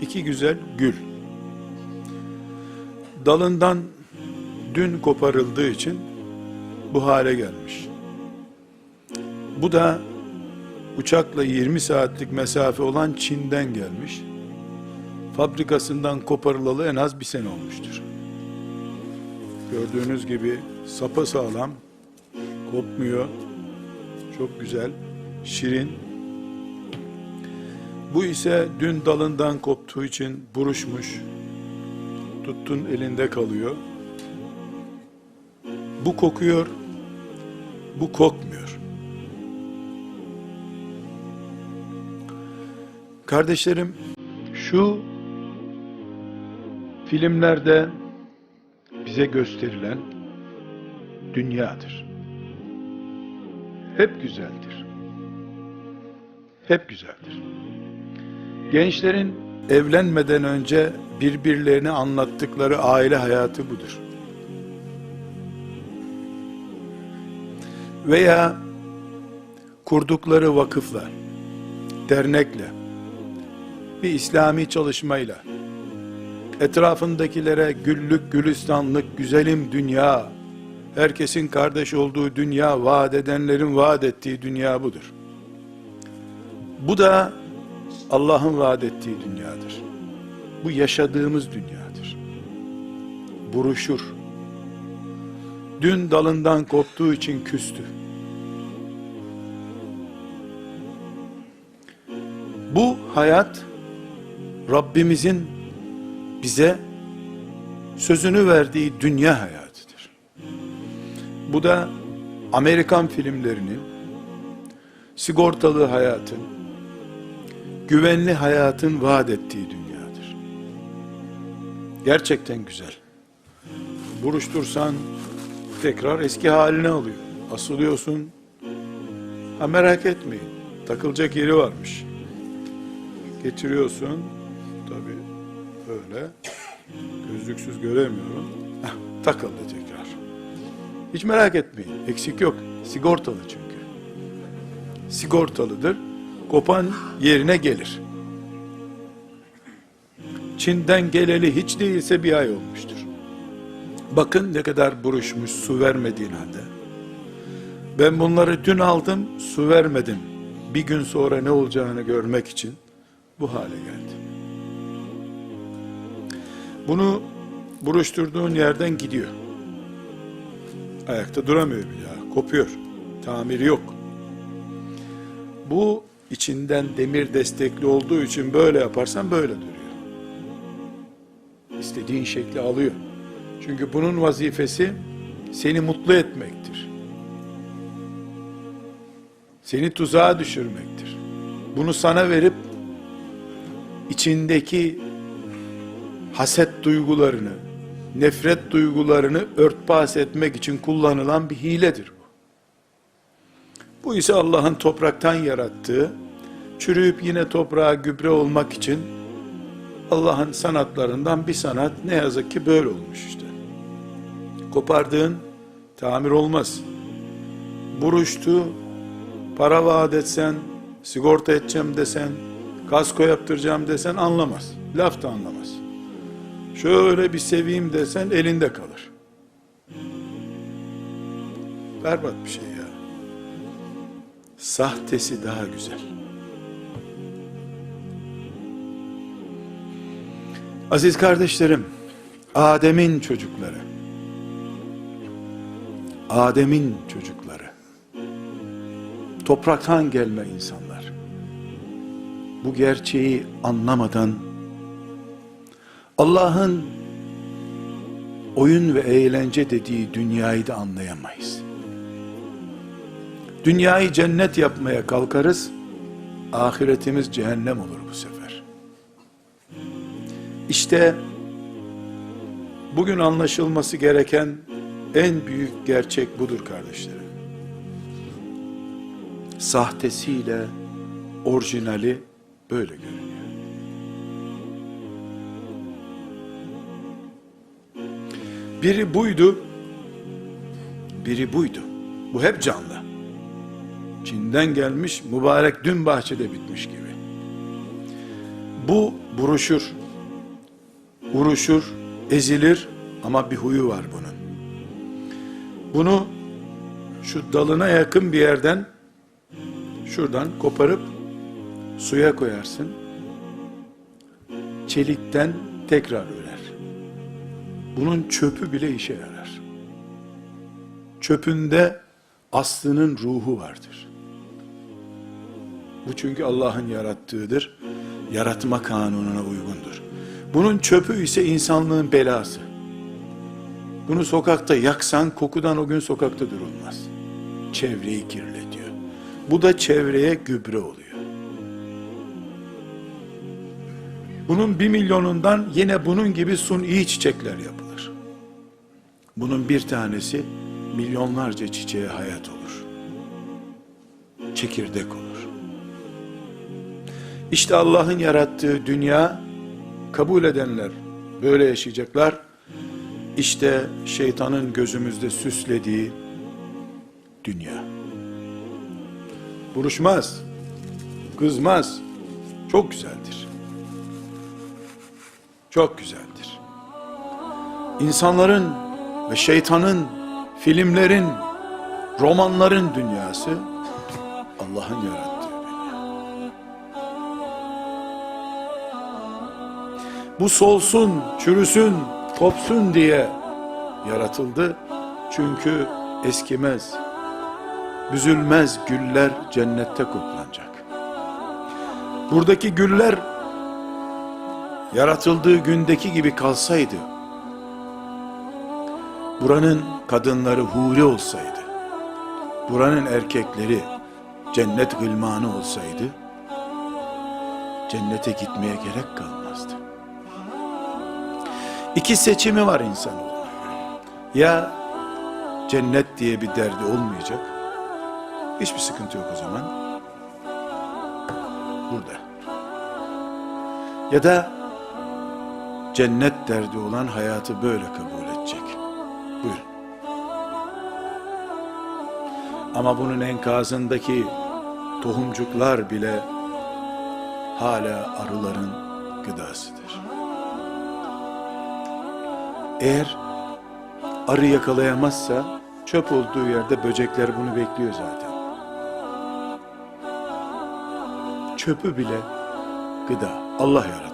iki güzel gül. Dalından dün koparıldığı için bu hale gelmiş. Bu da uçakla 20 saatlik mesafe olan Çin'den gelmiş. Fabrikasından koparılalı en az bir sene olmuştur. Gördüğünüz gibi sapa sağlam, kopmuyor. Çok güzel, şirin. Bu ise dün dalından koptuğu için buruşmuş. Tuttun elinde kalıyor. Bu kokuyor, bu kokmuyor. Kardeşlerim, şu filmlerde bize gösterilen dünyadır. Hep güzeldir. Hep güzeldir. Gençlerin evlenmeden önce birbirlerine anlattıkları aile hayatı budur. Veya kurdukları vakıfla, dernekle, bir İslami çalışmayla, etrafındakilere güllük gülistanlık güzelim dünya, herkesin kardeş olduğu dünya, vaat edenlerin vaat ettiği dünya budur. Bu da Allah'ın vaat ettiği dünyadır. Bu yaşadığımız dünyadır. Buruşur. Dün dalından koptuğu için küstü. Bu hayat Rabbimizin bize sözünü verdiği dünya hayatıdır. Bu da Amerikan filmlerinin sigortalı hayatın, güvenli hayatın vaat ettiği dünyadır. Gerçekten güzel. Buruştursan tekrar eski haline alıyor. Asılıyorsun. Ha merak etmeyin. Takılacak yeri varmış. Getiriyorsun. Tabi böyle. Gözlüksüz göremiyorum. Takıldı tekrar. Hiç merak etmeyin. Eksik yok. Sigortalı çünkü. Sigortalıdır. Kopan yerine gelir. Çin'den geleli hiç değilse bir ay olmuştur. Bakın ne kadar buruşmuş su vermediğin halde. Ben bunları dün aldım, su vermedim. Bir gün sonra ne olacağını görmek için bu hale geldi. Bunu buruşturduğun yerden gidiyor. Ayakta duramıyor bir daha, kopuyor. Tamiri yok. Bu içinden demir destekli olduğu için böyle yaparsan böyle duruyor. İstediğin şekli alıyor. Çünkü bunun vazifesi seni mutlu etmektir. Seni tuzağa düşürmektir. Bunu sana verip içindeki haset duygularını, nefret duygularını örtbas etmek için kullanılan bir hiledir bu. Bu ise Allah'ın topraktan yarattığı, çürüyüp yine toprağa gübre olmak için Allah'ın sanatlarından bir sanat ne yazık ki böyle olmuş işte. Kopardığın tamir olmaz. Buruştu, para vaat etsen, sigorta edeceğim desen, kasko yaptıracağım desen anlamaz. Laf da anlamaz. Şöyle bir seveyim desen elinde kalır. Berbat bir şey ya. Sahtesi daha güzel. Aziz kardeşlerim, Adem'in çocukları, Adem'in çocukları, topraktan gelme insanlar, bu gerçeği anlamadan, Allah'ın oyun ve eğlence dediği dünyayı da anlayamayız. Dünyayı cennet yapmaya kalkarız, ahiretimiz cehennem olur bu sefer. İşte bugün anlaşılması gereken en büyük gerçek budur kardeşlerim. Sahtesiyle orijinali böyle görünüyor. Biri buydu, biri buydu. Bu hep canlı. Çin'den gelmiş mübarek dün bahçede bitmiş gibi. Bu buruşur, vuruşur, ezilir ama bir huyu var bunun. Bunu şu dalına yakın bir yerden şuradan koparıp suya koyarsın. Çelikten tekrar örer. Bunun çöpü bile işe yarar. Çöpünde aslının ruhu vardır. Bu çünkü Allah'ın yarattığıdır. Yaratma kanununa uygundur. Bunun çöpü ise insanlığın belası. Bunu sokakta yaksan kokudan o gün sokakta durulmaz. Çevreyi kirletiyor. Bu da çevreye gübre oluyor. Bunun bir milyonundan yine bunun gibi suni çiçekler yapılır. Bunun bir tanesi milyonlarca çiçeğe hayat olur. Çekirdek olur. İşte Allah'ın yarattığı dünya kabul edenler böyle yaşayacaklar. İşte şeytanın gözümüzde süslediği dünya. Buruşmaz, kızmaz, çok güzeldir. Çok güzeldir. İnsanların ve şeytanın, filmlerin, romanların dünyası Allah'ın yarattığı Bu solsun, çürüsün, kopsun diye yaratıldı. Çünkü eskimez, büzülmez güller cennette koklanacak. Buradaki güller yaratıldığı gündeki gibi kalsaydı, buranın kadınları huri olsaydı, buranın erkekleri cennet gılmanı olsaydı, cennete gitmeye gerek kalmazdı. İki seçimi var insanoğlunun. Ya cennet diye bir derdi olmayacak, hiçbir sıkıntı yok o zaman. Burada. Ya da cennet derdi olan hayatı böyle kabul edecek. Buyurun. Ama bunun enkazındaki tohumcuklar bile hala arıların gıdasıdır. Eğer arı yakalayamazsa çöp olduğu yerde böcekler bunu bekliyor zaten. Çöpü bile gıda. Allah yarattı.